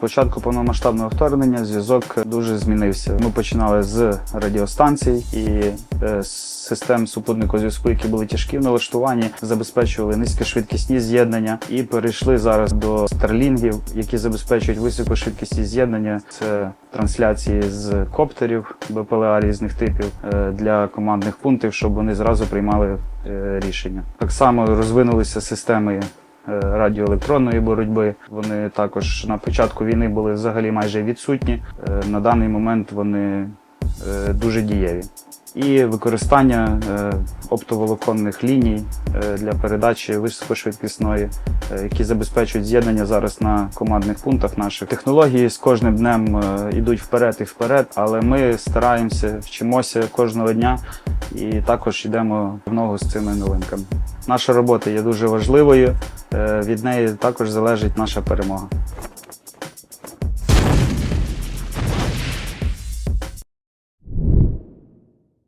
початку повномасштабного вторгнення зв'язок дуже змінився. Ми починали з радіостанцій і е, з систем супутникового зв'язку, які були тяжкі в налаштуванні, забезпечували низькошвидкісні з'єднання і перейшли зараз до старлінгів, які забезпечують високошвидкісні з'єднання. Це трансляції з коптерів БПЛА різних типів е, для командних пунктів, щоб вони зразу приймали е, рішення. Так само розвинулися системи радіоелектронної боротьби. Вони також на початку війни були взагалі майже відсутні. Е, На даний момент вони е, дуже дієві. І використання е, оптоволоконних ліній е, для передачі високошвидкісної, е, які забезпечують з'єднання зараз на командних пунктах наших. Технології з кожним днем е, йдуть вперед і вперед, але ми стараємося, вчимося кожного дня і також йдемо в ногу з цими новинками. Наша робота є дуже важливою. е, Від неї також залежить наша перемога.